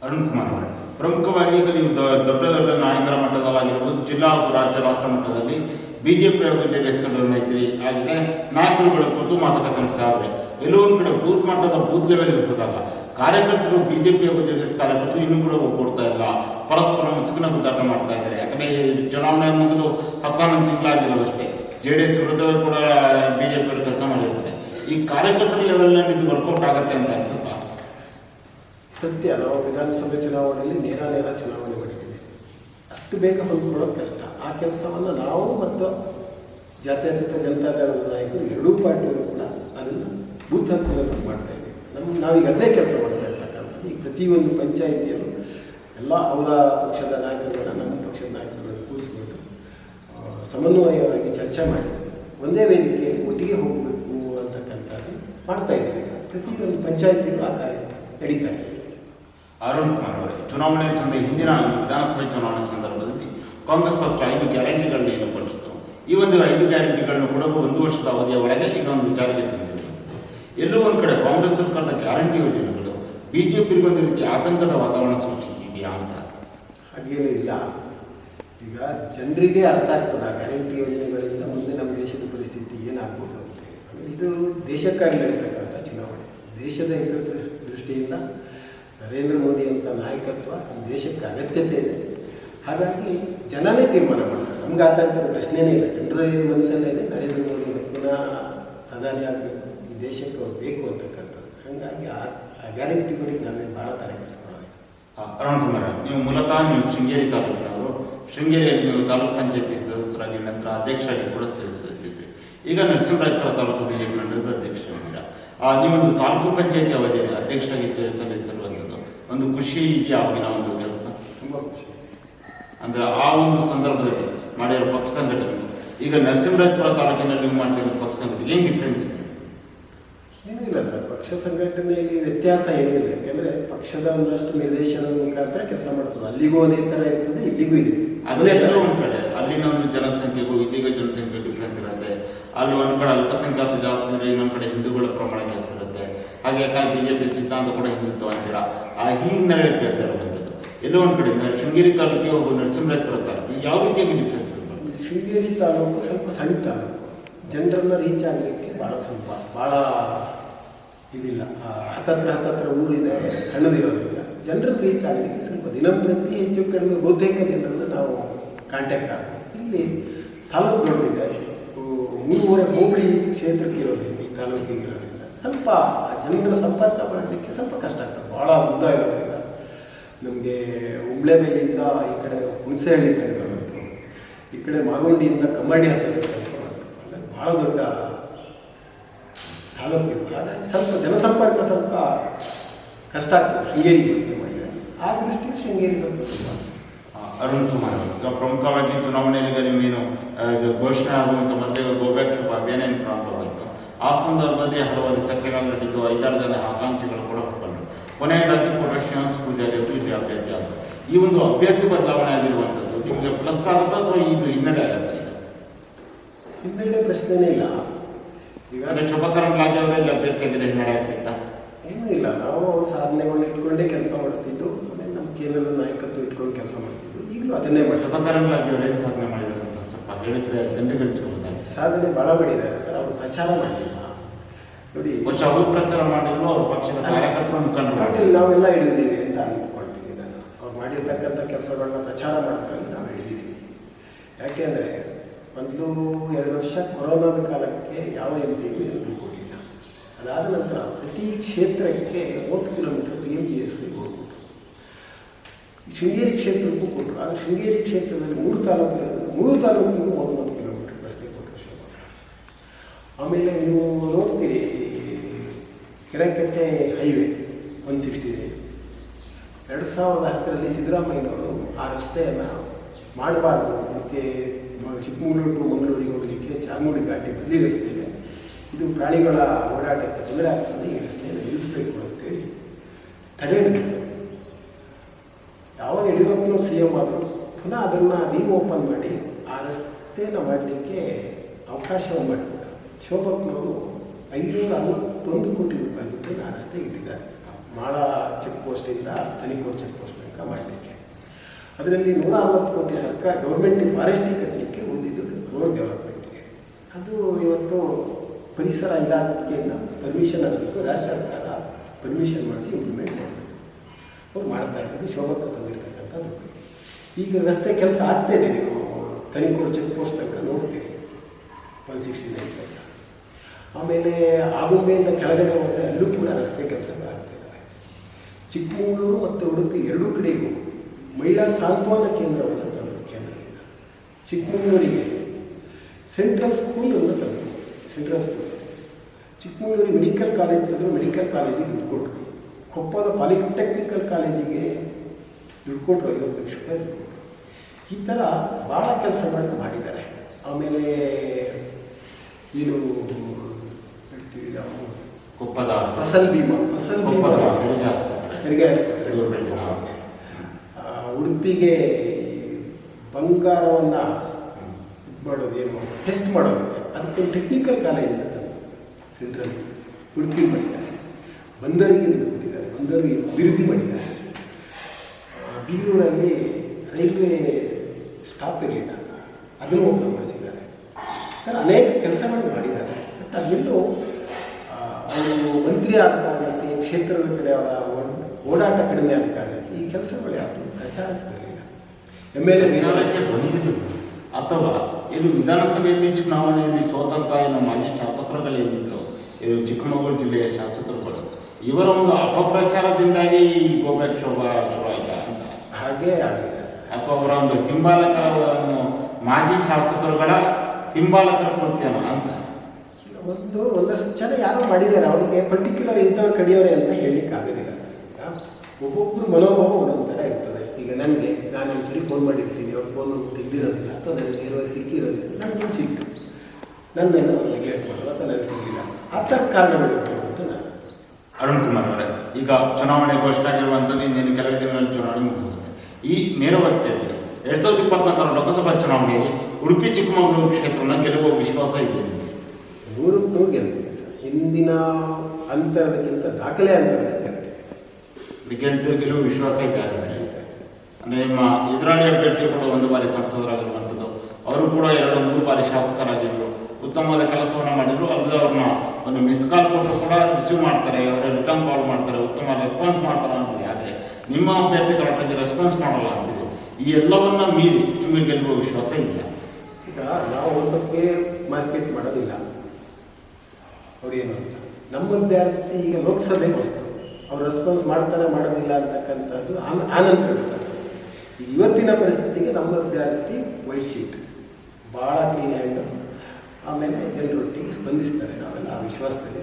ಅರುಣ್ ಕುಮಾರ್ ಪ್ರಮುಖವಾಗಿ ಈಗ ನೀವು ದೊಡ್ಡ ದೊಡ್ಡ ನಾಯಕರ ಮಟ್ಟದಲ್ಲಾಗಿರ್ಬೋದು ಜಿಲ್ಲಾ ಹಾಗೂ ರಾಜ್ಯ ರಾಷ್ಟ್ರ ಮಟ್ಟದಲ್ಲಿ ಬಿಜೆಪಿ ಹಾಗೂ ಜೆ ಡಿ ಎಸ್ ಮೈತ್ರಿ ಆಗಿದೆ. ನಾಯಕರುಗಳ ಕುರಿತು ಮಾತುಕತೆ ನಡೆಸ್ತಾ ಇದ್ದಾರೆ. ಎಲ್ಲೋ ಒಂದು ಕಡೆ ಬೂತ್ ಮಟ್ಟದ ಬೂತ್ ಲೆವೆಲ್ ಹೋದಾಗ ಕಾರ್ಯಕರ್ತರು ಬಿಜೆಪಿ ಹಾಗೂ ಜೆ ಡಿ ಎಸ್ ಕಾರ್ಯಕರ್ತರು ಇನ್ನೂ ಕೂಡ ಒಗ್ಗೂಡ್ತಾ ಇಲ್ಲ. ಪರಸ್ಪರ ಚಿಕ್ಕನ ಗುದ್ದಾಟ ಮಾಡ್ತಾ ಇದ್ದಾರೆ. ಯಾಕಂದರೆ ಚುನಾವಣೆ ಮುಗಿದು ಹತ್ತಾರು ತಿಂಗಳಾಗಿರೋದಷ್ಟೇ ಜೆ ಡಿ ಎಸ್ ವಿರುದ್ಧವೇ ಕೂಡ ಬಿಜೆಪಿಯವರು ಕೆಲಸ ಮಾಡಿರ್ತಾರೆ. ಈ ಕಾರ್ಯಕರ್ತರ ಲೆವೆಲ್ನಲ್ಲಿ ಇದು ವರ್ಕೌಟ್ ಆಗುತ್ತೆ ಅಂತ ಅನ್ಸುತ್ತಾ? ಸತ್ಯ ನಾವು ವಿಧಾನಸಭೆ ಚುನಾವಣೆಯಲ್ಲಿ ನೇರ ನೇರ ಚುನಾವಣೆ ಮಾಡಿದ್ದೀವಿ. ಅಷ್ಟು ಬೇಗ ಹೊಂದ್ಕೊಳ್ಳೋದು ಕಷ್ಟ. ಆ ಕೆಲಸವನ್ನು ನಾವು ಮತ್ತು ಜಾತ್ಯತೀತ ಜನತಾದಳದ ನಾಯಕರು ಎರಡೂ ಪಾರ್ಟಿಯವರು ಕೂಡ ಅದನ್ನು ಬೂತ್ ಹಂತದಲ್ಲಿ ಮಾಡ್ತಾ ನಮ್ಮ ನಾವೀಗ ಅದೇ ಕೆಲಸ ಮಾಡ್ತಾ ಇರ್ತಕ್ಕಂಥದ್ದು ಈ ಪ್ರತಿಯೊಂದು ಪಂಚಾಯಿತಿಯಲ್ಲೂ ಎಲ್ಲ ಅವರ ಪಕ್ಷದ ನಾಯಕರುಗಳನ್ನ ನಮ್ಮ ಪಕ್ಷದ ನಾಯಕರುಗಳನ್ನು ಕೂರಿಸ್ಬಿಟ್ಟು ಸಮನ್ವಯವಾಗಿ ಚರ್ಚೆ ಮಾಡಿ, ಒಂದೇ ವೇದಿಕೆಯಲ್ಲಿ ಒಟ್ಟಿಗೆ ಹೋಗಬೇಕು ಅಂತಕ್ಕಂಥದ್ದು ಮಾಡ್ತಾ ಇದ್ದೀವಿ. ಈಗ ಪ್ರತಿಯೊಂದು ಪಂಚಾಯಿತಿಗೂ ಆ ಕಾರ್ಯ ನಡೀತಾ ಇದೆ. ಅರುಣ್ ಕುಮಾರ್ ಅವರೇ, ಚುನಾವಣೆ ಸಂದ, ಹಿಂದಿನ ವಿಧಾನಸಭೆ ಚುನಾವಣೆ ಸಂದರ್ಭದಲ್ಲಿ ಕಾಂಗ್ರೆಸ್ ಪಕ್ಷ ಐದು ಗ್ಯಾರಂಟಿಗಳನ್ನ ಏನು ಕೊಟ್ಟಿತ್ತು? ಈ ಒಂದು ಐದು ಗ್ಯಾರಂಟಿಗಳನ್ನು ಕೂಡ ಒಂದು ವರ್ಷದ ಅವಧಿಯ ಒಳಗೆ ಈಗ ಒಂದು ವಿಚಾರಕ್ಕೆ ಎಲ್ಲೋ ಒಂದು ಕಡೆ ಕಾಂಗ್ರೆಸ್ ಸರ್ಕಾರದ ಗ್ಯಾರಂಟಿ ಯೋಜನೆಗಳು ಬಿ ಜೆ ಪಿಗೆ ಒಂದು ರೀತಿ ಆತಂಕದ ವಾತಾವರಣ ಸೃಷ್ಟಿಸಿದೆಯಾ ಅಂತ. ಹಾಗೇನೂ ಇಲ್ಲ. ಈಗ ಜನರಿಗೆ ಅರ್ಥ ಆಗ್ತದೆ, ಆ ಗ್ಯಾರಂಟಿ ಯೋಜನೆಗಳಿಂದ ಮುಂದೆ ನಮ್ಮ ದೇಶದ ಪರಿಸ್ಥಿತಿ ಏನಾಗ್ಬೋದು ಅಂತೇಳಿ ಇದು ದೇಶಕ್ಕಾಗಿ ನಡೀತಕ್ಕಂಥ ಚುನಾವಣೆ. ದೇಶದ ಹಿತ ದೃಷ್ಟಿಯಿಂದ ನರೇಂದ್ರ ಮೋದಿ ಅಂತ ನಾಯಕತ್ವ ನಮ್ಮ ದೇಶಕ್ಕೆ ಅಗತ್ಯತೆ ಇದೆ. ಹಾಗಾಗಿ ಜನನೇ ತೀರ್ಮಾನ ಮಾಡ್ತಾರೆ. ನಮ್ಗೆ ಆತಂಕದ ಪ್ರಶ್ನೆನೇ ಇಲ್ಲ. ಜನರ ಮನಸ್ಸಲ್ಲೇ ನರೇಂದ್ರ ಮೋದಿ ಪುನಃ ಪ್ರಧಾನಿ ಆಗಬೇಕು. ದೇಶಕ್ಕೆ ಅವ್ರು ಬೇಕು ಅಂತಕ್ಕಂಥದ್ದು. ಹಾಗಾಗಿ ಆ ಗ್ಯಾರಂಟಿಗಳಿಗೆ ನಾವೇನು ಭಾಳ ತಲೆ ಕೆಡಿಸ್ಕೊಳ್ಳೋದು ಅರುಣ್ ಕುಮಾರ್ ನೀವು ಮೂಲತಃ ನೀವು ಶೃಂಗೇರಿ ತಾಲೂಕಿನವರು. ಶೃಂಗೇರಿಯಲ್ಲಿ ನೀವು ತಾಲೂಕು ಪಂಚಾಯತಿ ಸದಸ್ಯರಾಗಿ ನಂತರ ಅಧ್ಯಕ್ಷರಾಗಿ ಕೂಡ ಸೇರಿಸಿದ್ರಿ ಈಗ ನರಸಿಂಹರಾಜಪುರ ತಾಲೂಕು ಬಿಜೆಪಿ ಮಂಡಲದ ಅಧ್ಯಕ್ಷರಾಗಿದ್ದೀರಾ ಆ, ನೀವೊಂದು ತಾಲೂಕು ಪಂಚಾಯತಿ ಅವಧಿಯಲ್ಲಿ ಅಧ್ಯಕ್ಷರಾಗಿ ಸೇರಿ- ಸಲ್ಲಿಸಿರುವಂಥದ್ದು ಒಂದು ಖುಷಿ ಇದೆಯಾ ಅವಾಗಿನ ಒಂದು ಕೆಲಸ? ತುಂಬ ಖುಷಿ. ಅಂದರೆ ಆ ಒಂದು ಸಂದರ್ಭದಲ್ಲಿ ಮಾಡಿರೋ ಪಕ್ಷ ಸಂಘಟನೆ. ಈಗ ನರಸಿಂಹರಾಜಪುರ ತಾಲೂಕಿನಲ್ಲಿ ನೀವು ಮಾಡ್ತಿರೋ ಪಕ್ಷ ಸಂಘಟನೆ ಏನು ಡಿಫ್ರೆನ್ಸ್ ಇದೆ ಏನೂ ಇಲ್ಲ ಸರ್. ಪಕ್ಷ ಸಂಘಟನೆಯಲ್ಲಿ ವ್ಯತ್ಯಾಸ ಏನಿಲ್ಲ ಯಾಕಂದರೆ ಪಕ್ಷದ ಒಂದಷ್ಟು ನಿರ್ದೇಶನದ ಮುಖಾಂತರ ಕೆಲಸ ಮಾಡ್ತದೆ. ಅಲ್ಲಿಗೂ ಅದೇ ಥರ ಇರ್ತದೆ ಇಲ್ಲಿಗೂ ಇದೆ. ಅದೇ ಒಂದು ಕಡೆ. ಅಲ್ಲಿನ ಒಂದು ಜನಸಂಖ್ಯೆಗೂ ಇಲ್ಲಿಗ ಜನಸಂಖ್ಯೆ ಡಿಫ್ರೆನ್ಸ್ ಇರುತ್ತೆ. ಅಲ್ಲಿ ಒಂದು ಕಡೆ ಅಲ್ಪಸಂಖ್ಯಾತ ಜಾಸ್ತಿ ಇದ್ರೆ ಇನ್ನೊಂದು ಕಡೆ ಹಿಂದೂಗಳ ಪ್ರಮಾಣ ಜಾಸ್ತಿ ಇರುತ್ತೆ. ಹಾಗೆ ಯಾಕಂದ್ರೆ ಬಿಜೆಪಿ ಸಿದ್ಧಾಂತ ಕೂಡ ಹಿಂದುತ್ವ ಅಂತೀರಾ? ಆ ಹಿನ್ನೆಲೆ ಕೇಳ್ತಾ ಇರುವಂಥದ್ದು. ಎಲ್ಲೋ ಒಂದು ಕಡೆ ಶೃಂಗೇರಿ ತಾಲೂಕಿಗೆ ಒಬ್ಬ ನರಸಿಂಹರಾಜಪುರ ತಾಲೂಕು ಯಾವ ರೀತಿಯಾಗಿ ಡಿಫ್ರೆನ್ಸ್ ಇರುತ್ತೆ? ಶೃಂಗೇರಿ ತಾಲೂಕು ಸ್ವಲ್ಪ ಸಣ್ಣ ತಾಲೂಕು. ಜನರನ್ನ ರೀಚ್ ಆಗಲಿಕ್ಕೆ ಭಾಳ ಸ್ವಲ್ಪ ಭಾಳ ಇದಿಲ್ಲ. ಹತ್ತತ್ರ ಹತ್ತತ್ರ ಊರಿದೆ, ಸಣ್ಣದಿರೋದ್ರಿಂದ. ಜನರ ರೀಚ್ ಆಗಲಿಕ್ಕೆ ಸ್ವಲ್ಪ ದಿನಂಪ್ರತಿ ಹೆಚ್ಚು ಕಡಿಮೆ ಬಹುತೇಕ ಜನರನ್ನು ನಾವು ಕಾಂಟ್ಯಾಕ್ಟ್ ಆಗ್ಬೋದು. ಇಲ್ಲಿ ತಾಲೂಕು ದೊಡ್ಡದಿದೆ. ಮೂರುವರೆ ಹೋಬಳಿ ಕ್ಷೇತ್ರಕ್ಕೆ ಇರೋದ್ರಿಂದ, ಈ ತಾಲೂಕಿಗೆ ಇರೋದ್ರಿಂದ. ಸ್ವಲ್ಪ ಜನರ ಸಂಪರ್ಕ ಮಾಡಲಿಕ್ಕೆ ಸ್ವಲ್ಪ ಕಷ್ಟ ಆಗ್ತದೆ. ಭಾಳ ಉದ್ದ ಇರೋದ್ರಿಂದ. ನಮಗೆ ಉಬ್ಳೆಬೇಲಿಂದ ಈ ಕಡೆ ಹುಣಸೆಹಳ್ಳಿ ಕಡೆ ಬಂತು ಈ ಕಡೆ ಮಾಗುಂಡಿಯಿಂದ ಕಮ್ಮಡಿ ಹತ್ತಿರ ಭಾಳ ದೊಡ್ಡ ತಾಲೂಕು ಆದರೆ ಹಾಗಾಗಿ ಸ್ವಲ್ಪ ಜನಸಂಪರ್ಕ ಸ್ವಲ್ಪ ಕಷ್ಟ ಆಗ್ತದೆ ಶೃಂಗೇರಿ ಬಗ್ಗೆ ಮಾಡಿದರೆ. ಆ ದೃಷ್ಟಿಯಲ್ಲಿ ಶೃಂಗೇರಿ ಸ್ವಲ್ಪ ಆ, ಅರುಣ್ ಕುಮಾರ್ ಅವರು. ಈಗ ಪ್ರಮುಖವಾಗಿ ಚುನಾವಣೆಯಲ್ಲಿ ಇದು ಘೋಷಣೆ ಆಗುವಂಥ ಮತ್ತೆ ಗೋಬ್ಯಾಕ್ ಶುಭ ಅಭಿಯಾನ ಪ್ರಾರಂಭವಾಯಿತು ಆ ಸಂದರ್ಭದಲ್ಲಿ ಹಲವಾರು ಚರ್ಚೆಗಳು ನಡೀತು ಐದಾರು ಜನ ಆಕಾಂಕ್ಷಿಗಳು ಕೂಡ ಹೊರಕೊಂಡ್ರು ಕೊನೆಯದಾಗಿ ಕೂಡ ಶ್ರೀನಿವಾಸ ಪೂಜಾರಿ ಅವರು ಇಲ್ಲಿ ಅಭ್ಯರ್ಥಿ ಆದರು. ಈ ಒಂದು ಅಭ್ಯರ್ಥಿ ಬದಲಾವಣೆ ಆಗಿರುವಂಥದ್ದು ನಿಮಗೆ ಪ್ಲಸ್ ಆಗುತ್ತಾ ಅಥವಾ ಇದು ಹಿನ್ನಡೆ ಆಗುತ್ತೆ ಹಿನ್ನಡೆ ಪ್ರಶ್ನೆನೇ ಇಲ್ಲ. ಈಗ ಅಂದರೆ ಶುಭಕರಣ ಲಾಜಿ ಅವರಲ್ಲಿ ಅಭ್ಯರ್ಥಿ ಹಿನ್ನಡೆ ಏನೂ ಇಲ್ಲ. ನಾವು ಅವ್ರ ಸಾಧನೆಗಳನ್ನ ಇಟ್ಕೊಂಡೇ ಕೆಲಸ ಮಾಡ್ತಿದ್ದು. ಆಮೇಲೆ ನಮ್ಮ ಕೇಂದ್ರದ ನಾಯಕತ್ವ ಇಟ್ಕೊಂಡು ಕೆಲಸ ಮಾಡ್ತಿದ್ದು ಈಗಲೂ ಅದನ್ನೇ ಲಾಜಿ ಅವರು ಸಾಧನೆ ಮಾಡಿದ್ದಾರೆ ಅಂತ ಸ್ವಲ್ಪ ಹೇಳಿದ್ರೆ ಜನರಿಗೆ ಸಾಧನೆ ಭಾಳ ಮಾಡಿದ್ದಾರೆ ಸರ್. ಅವರು ಪ್ರಚಾರ ಮಾಡಲಿಲ್ಲ. ನೋಡಿ ವರ್ಷ ಅವರು ಪ್ರಚಾರ ಮಾಡಿದ್ರು ಅವ್ರ ಪಕ್ಷದ ಕಾರ್ಯಕರ್ತರು ಮುಖಂಡರು ನಾವೆಲ್ಲ ಹಿಡಿದಿದ್ದೀವಿ ಅಂತ ಅಂದ್ಕೊಳ್ತೀನಿ ನಾನು ಅವ್ರು ಮಾಡಿರ್ತಕ್ಕಂಥ ಕೆಲಸಗಳನ್ನ ಪ್ರಚಾರ ಮಾಡೋದ್ರಲ್ಲಿ ನಾವು ಹಿಡಿದಿದ್ದೀವಿ ಯಾಕೆಂದರೆ ಒಂದು ಎರಡು ವರ್ಷ ಕೊರೋನಾದ ಕಾಲಕ್ಕೆ ಯಾವ ಎಂ ಪಿಗೂ ಏನು ಕೊಟ್ಟಿಲ್ಲ. ಅದಾದ ನಂತರ ಪ್ರತಿ ಕ್ಷೇತ್ರಕ್ಕೆ ಮೂವತ್ತು kilometre B M G S ಹೋಗ್ಬಿಟ್ಟು ಶೃಂಗೇರಿ ಕ್ಷೇತ್ರಕ್ಕೂ ಕೊಟ್ಟರು ಆದರೆ ಶೃಂಗೇರಿ ಕ್ಷೇತ್ರದಲ್ಲಿ ಮೂರು ತಾಲೂಕು ಮೂರು ತಾಲೂಕಿಗೂ ಮೂವತ್ತು ಕಿಲೋಮೀಟರ್ ರಸ್ತೆ ಕೊಟ್ಟರು ಆಮೇಲೆ ನೀವು ನೋಡ್ತೀರಿ ಕೆರೆಕಟ್ಟೆ ಹೈವೇ ಒನ್ ಸಿಕ್ಸ್ಟಿ ಎರಡು ಸಾವಿರದ ಹತ್ತರಲ್ಲಿ ಸಿದ್ದರಾಮಯ್ಯನವರು ಆ ರಸ್ತೆಯನ್ನು ಮಾಡಬಾರ್ದು. ಇದಕ್ಕೆ ಮ- ಚಿಕ್ಕಮಗಳೂರು ಟು ಮಂಗಳೂರಿಗೆ ಹೋಗಲಿಕ್ಕೆ ಚಾಮುಂಡಿ ಘಾಟಿ ಬದಲಿ ರಸ್ತೆ ಇದೆ ಇದು ಪ್ರಾಣಿಗಳ ಓಡಾಟಕ್ಕೆ ತೊಂದರೆ ಆಗ್ತದೆ. ಈ ರಸ್ತೆಯನ್ನು ನಿಲ್ಲಿಸಬೇಕು ಅಂತೇಳಿ ತಡೆ ಹಿಡಿದಿದೆ ಯಾವಾಗ ಯಡಿಯೂರಪ್ಪನ ಸಿ ಎಂ ಆದರು ಪುನಃ ಅದನ್ನು ರೀಓಪನ್ ಮಾಡಿ ಆ ರಸ್ತೆನ ಮಾಡಲಿಕ್ಕೆ ಅವಕಾಶವನ್ನು ಮಾಡಿದ್ದಾರೆ ಶೋಭಕ್ನವರು ಐನೂರ ಅರವತ್ತೊಂದು ಕೋಟಿ ರೂಪಾಯಿ ಆ ರಸ್ತೆ ಇಟ್ಟಿದ್ದಾರೆ. ಮಾಳ ಚೆಕ್ ಪೋಸ್ಟಿಂದ ತನಿಕೋಟ್ ಚೆಕ್ ಪೋಸ್ಟ್ ತನಕ ಮಾಡಲಿಕ್ಕೆ. ಅದರಲ್ಲಿ ನೂರ ಅರವತ್ತು ಕೋಟಿ ಸರ್ಕಾರ ಗೌರ್ಮೆಂಟ್ ಫಾರೆಸ್ಟಿ ಕಟ್ಟಲಿಕ್ಕೆ ಉಳಿದಿದ್ದು ರೋಡ್ ಡೆವಲಪ್ಮೆಂಟ್ಗೆ ಅದು ಇವತ್ತು ಪರಿಸರ ಇಲಾಖೆಯಿಂದ ಪರ್ಮಿಷನ್ ಆಗಬೇಕು, ರಾಜ್ಯ ಸರ್ಕಾರ ಪರ್ಮಿಷನ್ ಮಾಡಿಸಿ ಇಂಪ್ಲಿಮೆಂಟ್ ಮಾಡಬೇಕು. ಅವ್ರು ಮಾಡ್ತಾ ಇರೋದು ಶೋಭಕ್ಕೆ ಈಗ ರಸ್ತೆ ಕೆಲಸ ಆಗ್ತಾ ಇದೆ ನೀವು. ತನಿಕೋಡ್ ಚೆಕ್ ಪೋಸ್ಟ್ ತನಕ ನೋಡ್ತೀರಿ. ಒನ್ ಸಿಕ್ಸ್ಟಿ ನೈನ್ ಕೆಲಸ. ಆಮೇಲೆ ಆಗುಂಬೆಯಿಂದ ಕೆಳಗಡೆ ಹೋದರೆ ಅಲ್ಲೂ ಕೂಡ ರಸ್ತೆ ಕೆಲಸ ಕೆಲಸಗಳಾಗ್ತಿದ್ದಾವೆ ಚಿಕ್ಕಮಗಳೂರು ಮತ್ತು ಉಡುಪಿ ಎರಡೂ ಕಡೆಗೂ ಮಹಿಳಾ ಸಾಂತ್ವನ ಕೇಂದ್ರವನ್ನು ಕೇಂದ್ರದಿಂದ. ಚಿಕ್ಕಮಗಳೂರಿಗೆ ಸೆಂಟ್ರಲ್ ಸ್ಕೂಲನ್ನು ತಂದರು ಸೆಂಟ್ರಲ್ ಸ್ಕೂಲ್. ಚಿಕ್ಕಮಗಳೂರಿಗೆ ಮೆಡಿಕಲ್ ಕಾಲೇಜ್ ತಂದರು ಮೆಡಿಕಲ್ ಕಾಲೇಜಿಗೆ ದುಡ್ಡು ಕೊಟ್ಟರು ಕೊಪ್ಪದ ಪಾಲಿಟೆಕ್ನಿಕಲ್ ಕಾಲೇಜಿಗೆ ದುಡ್ಡು ಕೊಟ್ಟರು ಐವತ್ತು ಲಕ್ಷ ರೂಪಾಯಿ ಈ ಥರ ಭಾಳ ಕೆಲಸಗಳನ್ನು ಮಾಡಿದ್ದಾರೆ. ಆಮೇಲೆ ಏನು ಹೇಳ್ತೀವಿ ನಾವು? ಕೊಪ್ಪದ ಫಸಲ್ ಬೀಮಾ ಫಸಲ್ ಬೀಮಾ ಕೊಪ್ಪದ ಹೆರಿಗೆ ಆಸ್ಪತ್ರೆ. ಈ ಬಂಗಾರವನ್ನು ಇದು ಮಾಡೋದು ಏನು ಟೆಸ್ಟ್ ಮಾಡೋದು. ಅದಕ್ಕೊಂದು ಟೆಕ್ನಿಕಲ್ ಕಾಲೇಜ್ ಇದೆ ಸೆಂಟ್ರಲ್ ಉಡುಪಿ ಮಾಡಿದ್ದಾರೆ. ಬಂದರಿಗೆ ಕೊಟ್ಟಿದ್ದಾರೆ ಬಂದರಿಗೆ ಅಭಿವೃದ್ಧಿ ಮಾಡಿದ್ದಾರೆ. ಬೀರೂರಲ್ಲಿ ರೈಲ್ವೆ ಸ್ಟಾಪ್ ಇರಲಿಲ್ಲ. ಅದನ್ನು ಓಪನ್ ಮಾಡಿಸಿದ್ದಾರೆ ಸರ್, ಅನೇಕ ಕೆಲಸಗಳನ್ನು ಮಾಡಿದ್ದಾರೆ. ಬಟ್ ಅದೆಲ್ಲೋ ಅವರು ಮಂತ್ರಿ ಆದ ಕಾರಣಕ್ಕೆ ಕ್ಷೇತ್ರದ ಕಡೆ ಅವರ ಓಡಾಟ ಕಡಿಮೆ ಆದ ಕೆಲಸಗಳು ಯಾವುದು ಪ್ರಚಾರ ಬರಲಿಲ್ಲ ಎಂ ಎಲ್ ಎ ಬಂದಿದ್ದು ಅಥವಾ ಇದು ವಿಧಾನಸಭೆಯಲ್ಲಿ ಚುನಾವಣೆಯಲ್ಲಿ ಸೋತಂತ ಏನು ಮಾಜಿ ಶಾಸಕರುಗಳೇನಿದ್ರು ಇದು ಚಿಕ್ಕಮಗಳೂರು ಜಿಲ್ಲೆಯ ಶಾಸಕರುಗಳು ಇವರ ಒಂದು ಅಪಪ್ರಚಾರದಿಂದಾಗಿ ಈ ಗೋಬ್ಯಾಕ್ ಶೋಭಾ ಶುರು ಆಯ್ತಾ ಅಂತ. ಹಾಗೇ ಆಗಲಿಲ್ಲ ಸರ್. ಅಥವಾ ಅವರ ಒಂದು ಹಿಂಬಾಲಕರನ್ನು ಮಾಜಿ ಶಾಸಕರುಗಳ ಹಿಂಬಾಲಕರ ಕೃತ್ಯನ ಅಂತ. ಒಂದು ಒಂದಷ್ಟು ಜನ ಯಾರೋ ಮಾಡಿದ್ದಾರೆ ಅವರಿಗೆ ಪರ್ಟಿಕ್ಯುಲರ್ ಇಂಥವ್ರು ಕಡಿಯೋರೆ ಅಂತ ಹೇಳಲಿಕ್ಕೆ ಆಗೋದಿಲ್ಲ ಸರ್. ಈಗ ಒಬ್ಬೊಬ್ಬರು ಮನೋಭಾವ ಒಂದೊಂದು ಥರ ಇರ್ತದೆ. ಈಗ ನನಗೆ ನಾನು ಒಂದು ಸರಿ ಫೋನ್ ಮಾಡಿರ್ತೀನಿ ಅವ್ರು ಫೋನ್ ತೆಗ್ದಿರೋದಿಲ್ಲ ಅಥವಾ ನನಗೆ ಇರೋ ಸಿಕ್ಕಿರೋದಿಲ್ಲ ನನಗೆ ಸಿಕ್ತು. ನನ್ನನ್ನು ನೆಗ್ಲೆಕ್ಟ್ ಮಾಡೋದು ಅಥವಾ ನನಗೆ ಸಿಗಲಿಲ್ಲ. ಆ ಥರ ಕಾರಣಗಳಿರ್ಬೋದು ಅಂತ ನಾನು ಅರುಣ್ ಕುಮಾರ್ ಅವರೇ ಈಗ ಚುನಾವಣೆ ಘೋಷಣೆ ಆಗಿರುವಂಥದ್ದು ಇನ್ನೇನು ಕೆಲವೇ ದಿನಗಳಲ್ಲಿ ಚುನಾವಣೆ ಮುಗಿದಿದೆ ಈ ನೇರವಾಗಿ ಕೇಳಿದ್ರೆ ಎರಡು ಸಾವಿರದ ಇಪ್ಪತ್ನಾಲ್ಕರ ಲೋಕಸಭಾ ಚುನಾವಣೆಯಲ್ಲಿ ಉಡುಪಿ ಚಿಕ್ಕಮಗಳೂರು ಕ್ಷೇತ್ರವನ್ನು ಗೆಲ್ಲುವ ವಿಶ್ವಾಸ ಇದೆ ನೂರಕ್ಕೆ ನೂರು ಗೆಲ್ತೀನಿ ಸರ್. ಹಿಂದಿನ ಅಂತರದಕ್ಕಿಂತ ದಾಖಲೆ ಅಂತರದಲ್ಲಿ ಗೆಲ್ಲುವ ವಿಶ್ವಾಸ ಇದೆ ನಿಮ್ಮ ಎದುರಾಳಿ ಅಭ್ಯರ್ಥಿ ಕೂಡ ಒಂದು ಬಾರಿ ಸಂಸದರಾಗಿರುವಂಥದ್ದು ಅವರು ಕೂಡ ಎರಡು, ಮೂರು ಬಾರಿ ಶಾಸಕರಾಗಿದ್ದರು ಉತ್ತಮವಾದ ಕೆಲಸವನ್ನು ಮಾಡಿದ್ರು. ಅಲ್ಲದೆ ಅವ್ರನ್ನ ಒಂದು ಮಿಸ್ ಕಾಲ್ ಕೊಟ್ಟರು ಕೂಡ ರಿಸೀವ್ ಮಾಡ್ತಾರೆ. ಅವರ ರಿಟರ್ನ್ ಕಾಲ್ ಮಾಡ್ತಾರೆ. ಉತ್ತಮ ರೆಸ್ಪಾನ್ಸ್ ಮಾಡ್ತಾರೆ ಅಂತಿದೆ ಆದರೆ ನಿಮ್ಮ ಅಭ್ಯರ್ಥಿ ಕರೆಕ್ಟಾಗಿ ರೆಸ್ಪಾನ್ಸ್ ಮಾಡಲ್ಲ ಅಂತಿದೆ. ಈ ಎಲ್ಲವನ್ನ ಮೀರಿ ನಿಮಗೆ ಗೆಲ್ಲುವ ವಿಶ್ವಾಸ ಇಲ್ಲ. ಈಗ ನಾವು ಒಂದಕ್ಕೆ ಮಾರ್ಕೆಟ್ ಮಾಡೋದಿಲ್ಲ. ಅವ್ರೇನು ಅಂತ. ನಮ್ಮ ಅಭ್ಯರ್ಥಿ ಈಗ ಲೋಕಸಭೆಗೆ ವಸ್ತು ಅವ್ರು ರೆಸ್ಪಾನ್ಸ್ ಮಾಡ್ತಾರೆ, ಮಾಡೋದಿಲ್ಲ ಅಂತಕ್ಕಂಥದ್ದು ಆನಂತರ ಹೇಳ್ತಾರೆ ಇವತ್ತಿನ ಪರಿಸ್ಥಿತಿಗೆ ನಮ್ಮ ಅಭ್ಯರ್ಥಿ ವೈಟ್ ಶೀಟ್ ಭಾಳ ಕ್ಲೀನ್ ಹ್ಯಾಂಡು ಆಮೇಲೆ ಜನರೊಟ್ಟಿಗೆ ಸ್ಪಂದಿಸ್ತಾರೆ ನಾವೆಲ್ಲ ಆ ವಿಶ್ವಾಸದಲ್ಲಿ.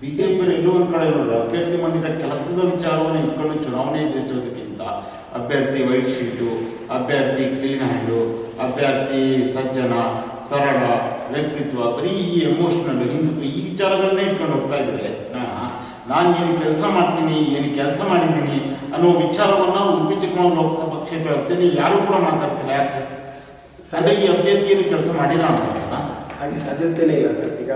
ಬಿ ಜೆ ಪಿ ಒಂದು ಕಡೆ ಅಭ್ಯರ್ಥಿ ಮಾಡಿದ ಕೆಲಸದ ವಿಚಾರವನ್ನು ಇಟ್ಕೊಂಡು ಚುನಾವಣೆ ಎದುರಿಸೋದಕ್ಕಿಂತ ಅಭ್ಯರ್ಥಿ ವೈಟ್ ಶೀಟು ಅಭ್ಯರ್ಥಿ ಕ್ಲೀನ್ ಹ್ಯಾಂಡು ಅಭ್ಯರ್ಥಿ ಸಜ್ಜನ, ಸರಳ ವ್ಯಕ್ತಿತ್ವ, ಬರೀ ಈ ಎಮೋಷನಲ್ ಹಿಂದುತ್ವ, ಈ ವಿಚಾರಗಳನ್ನೇ ಇಟ್ಕೊಂಡು ಹೋಗ್ತಾ ಇದ್ದಾರೆ. ನಾನು ಏನು ಕೆಲಸ ಮಾಡ್ತೀನಿ ಏನು ಕೆಲಸ ಮಾಡಿದ್ದೀನಿ ಅನ್ನೋ ವಿಚಾರವನ್ನು ಉಡುಪಿ ಚಿಕ್ಕಮಗಳೂರು ಲೋಕಸಭಾ ಕ್ಷೇತ್ರ ವ್ಯಾಪ್ತಿಯಲ್ಲಿ ಯಾರು ಕೂಡ ಮಾತಾಡ್ತಿಲ್ಲ. ಯಾಕೆ? ಸರ್ ಈ ಅಭ್ಯರ್ಥಿ ಏನು ಕೆಲಸ ಮಾಡಿದ ಹಾಗೆ ಸಾಧ್ಯತೆಯೇ ಇಲ್ಲ ಸರ್. ಈಗ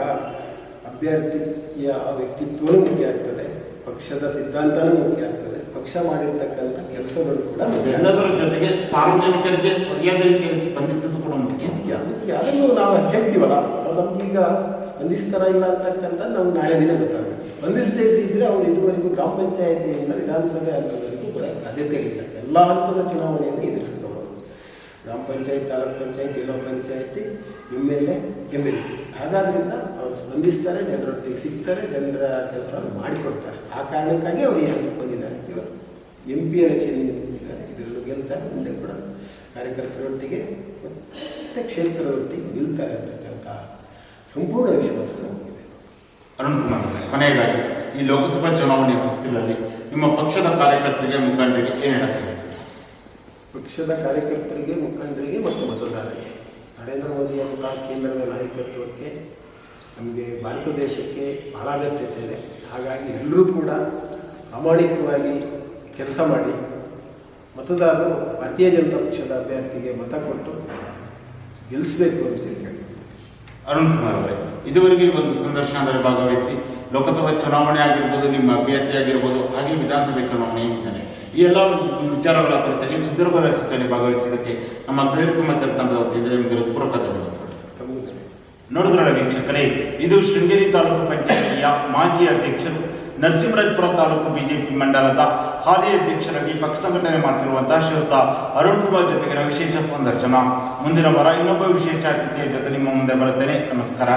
ಅಭ್ಯರ್ಥಿಯ ವ್ಯಕ್ತಿತ್ವನೂ ಮುಖ್ಯ ಆಗ್ತದೆ. ಪಕ್ಷದ ಸಿದ್ಧಾಂತನೂ ಮುಖ್ಯ ಆಗ್ತದೆ. ಪಕ್ಷ ಮಾಡಿರ್ತಕ್ಕಂಥ ಕೆಲಸಗಳು ಕೂಡ. ಎಲ್ಲದರ ಜೊತೆಗೆ ಸಾರ್ವಜನಿಕರಿಗೆ ಸರಿಯಾದ ರೀತಿಯಲ್ಲಿ ಸ್ಪಂದಿಸೋದು ಕೂಡ ಮುಖ್ಯ. ಅದಕ್ಕೆ ಅದನ್ನು ನಾವು ಹೇಳ್ತೀವಲ್ಲ ನಮ್ಗೀಗ ಸ್ಪಂದಿಸ್ತಾರ ಇಲ್ಲ ಅಂತಕ್ಕಂಥ ನಾವು ನಾಳೆ ದಿನ ಗೊತ್ತಾಗುತ್ತೆ. ಸ್ಪಂದಿಸದೇ ಇದ್ದರೆ ಅವರು ಇದುವರೆಗೂ ಗ್ರಾಮ ಪಂಚಾಯತಿಯಿಂದ ವಿಧಾನಸಭೆ ಹಂತದವರೆಗೂ ಕೂಡ ಸಾಧ್ಯತೆ ಇಲ್ಲ ಎಲ್ಲ ಹಂತದ ಚುನಾವಣೆಯನ್ನು ಎದುರಿಸ್ತವರು ಗ್ರಾಮ panchayat, taluk panchayat, zilla panchayat M L A M L C ಹಾಗಾದ್ರಿಂದ ಅವರು ಸ್ಪಂದಿಸ್ತಾರೆ ಜನರೊಟ್ಟಿಗೆ ಸಿಗ್ತಾರೆ, ಜನರ ಕೆಲಸವನ್ನು ಮಾಡಿಕೊಡ್ತಾರೆ. ಆ ಕಾರಣಕ್ಕಾಗಿ ಅವರು ಹಂತಕ್ಕೆ ಬಂದಿದ್ದಾರೆ ಇವತ್ತು ಎಂ ಪಿ ಎಲೆಕ್ಷನ್ ಇದರಲ್ಲೂ ಮುಂದೆ ಕೂಡ ಕಾರ್ಯಕರ್ತರೊಟ್ಟಿಗೆ ಮತ್ತೆ ಕ್ಷೇತ್ರದೊಟ್ಟಿಗೆ ನಿಲ್ತಾರೆ ಅಂತಕ್ಕಂಥ ಸಂಪೂರ್ಣ ವಿಶ್ವಾಸ ನಮಗಿದೆ ಅರುಣ್ ಕುಮಾರ್. ಕೊನೆಯದಾಗಿ, ಈ ಲೋಕಸಭಾ ಚುನಾವಣೆಯ ಹೊಸತಿನಲ್ಲಿ ನಿಮ್ಮ ಪಕ್ಷದ ಕಾರ್ಯಕರ್ತರಿಗೆ ಮುಖಂಡರಿಗೆ ಏನು ಹೇಳಕ್ಕೆ ಪಕ್ಷದ ಕಾರ್ಯಕರ್ತರಿಗೆ, ಮುಖಂಡರಿಗೆ ಮತ್ತು ಮತದಾರರಿಗೆ. ನರೇಂದ್ರ ಮೋದಿಯವರ ಕೇಂದ್ರದ ನಾಯಕತ್ವಕ್ಕೆ ನಮಗೆ ಭಾರತ ದೇಶಕ್ಕೆ ಬಹಳ ಅಗತ್ಯತೆ ಇದೆ. ಹಾಗಾಗಿ ಎಲ್ಲರೂ ಕೂಡ ಪ್ರಾಮಾಣಿಕವಾಗಿ ಕೆಲಸ ಮಾಡಿ ಮತದಾರರು ಭಾರತೀಯ ಜನತಾ ಪಕ್ಷದ ಅಭ್ಯರ್ಥಿಗೆ ಮತ ಕೊಟ್ಟು ಗೆಲ್ಲಿಸಬೇಕು ಅಂತ ಹೇಳಿ ಅರುಣ್ ಕುಮಾರ್ ಅವರೇ. ಇದುವರೆಗೆ ಒಂದು ಸಂದರ್ಶನದಲ್ಲಿ ಭಾಗವಹಿಸಿ, ಲೋಕಸಭಾ ಚುನಾವಣೆ ಆಗಿರ್ಬೋದು, ನಿಮ್ಮ ಅಭ್ಯರ್ಥಿ ಆಗಿರ್ಬೋದು, ಹಾಗೆ ವಿಧಾನಸಭೆ ಚುನಾವಣೆ ಏನಿದ್ದಾನೆ, ಈ ಎಲ್ಲ ವಿಚಾರಗಳ ಕುರಿತಾಗಿ ಚಿತ್ರದುರ್ಗದ ಚಿತ್ರದಲ್ಲಿ ಭಾಗವಹಿಸಿದ್ದಕ್ಕೆ ನಮ್ಮ ಸೇರಿ ಸಮಾಚಾರ ತಂಡದ ವತಿಯಿಂದ ನಿಮಗೆ ಪೂರ್ವಕ ನೋಡಿದ್ರಲ್ಲ ವೀಕ್ಷಕರೇ, ಇದು ಶೃಂಗೇರಿ ತಾಲೂಕು ಪಂಚಾಯಿತಿಯ ಮಾಜಿ ಅಧ್ಯಕ್ಷರು ನರಸಿಂಹರಾಜಪುರ ತಾಲೂಕು ಬಿಜೆಪಿ ಮಂಡಲದ ಹಾಲಿ ಅಧ್ಯಕ್ಷರಾಗಿ ಪಕ್ಷ ಸಂಘಟನೆ ಮಾಡ್ತಿರುವಂತಹ ಶ್ರೀಯುತ ಅರುಣ್ ಕುಮಾರ್ ಜೊತೆಗಿನ ವಿಶೇಷ ಸಂದರ್ಶನ. ಮುಂದಿನ ವಾರ ಇನ್ನೊಬ್ಬ ವಿಶೇಷ ಅತಿಥಿಯ ಜೊತೆ ನಿಮ್ಮ ಮುಂದೆ ಬರುತ್ತೇನೆ. ನಮಸ್ಕಾರ.